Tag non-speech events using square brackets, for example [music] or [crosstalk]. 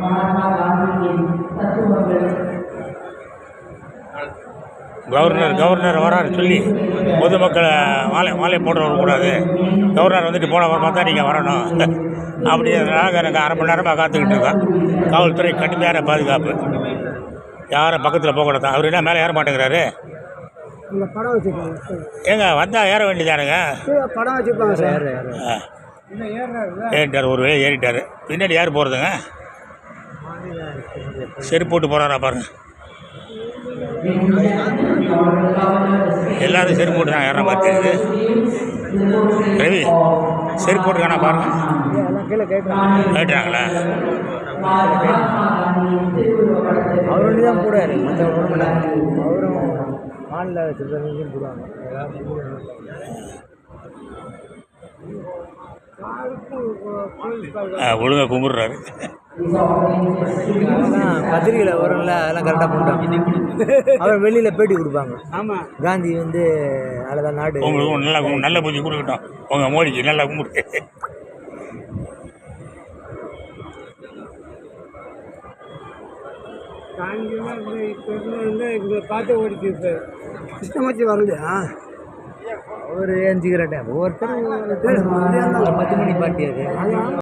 மகாத்மா காந்தியின் தத்துவங்கள் governor governor வராரு சொல்லி பொதுமக்களை மாலை மாலை போட்டு வரக்கூடாது கவர்னர் வந்துட்டு போன வாரம் தான் நீங்கள் வரணும் [laughs] அப்படிங்கிறதுனால எனக்கு அரை மணி நேரமாக காத்துக்கிட்டு இருக்கோம் காவல்துறை கடுமையான பாதுகாப்பு. யாரும் பக்கத்தில் போகக்கூடாது அவர் என்ன மேலே ஏற மாட்டேங்கிறாரு? ஏங்க வந்தால் ஏற வேண்டியதானுங்க? படம் வச்சுருப்பாங்க சார். ஏறிட்டார் ஒரு வேலை ஏறிட்டார். பின்னாடி யார் போகிறதுங்க செருப்பு போட்டு போகிறாரா பாருங்க. எல்லாரும் செருப்பு போட்டு தான் ஏற மாதிரி தெரியுது ரவி செருப்பு போட்டுருக்கானா பாருங்க. கீழே கேட்டுறாங்களா? மகாத்மா காந்தியின் அவர் தான் போடுவார் மற்ற போட அவரும் மாநில சிறுவர்களையும் போடுவாங்க ஒழுங்காக கும்பிட்றாரு. பத்திரிகையில் வரும்ல அதெல்லாம் கரெக்டாக பண்ணுறாங்க அவர் வெளியில் பேட்டி கொடுப்பாங்க. ஆமாம் காந்தி வந்து அவ்வளோதான் நாடு. உங்களுக்கு நல்லா நல்ல பூஜை கொடுக்கட்டும். உங்கள் மோடிக்கு நல்லா கும்பிடு. பார்த்து ஓடிச்சு சார் கிருஷ்ணமூர்த்தி வரலையா? அவர் ஏஞ்சிக்கிற டைம் ஒவ்வொருத்தரும் பத்து மணி பார்ட்டி அது.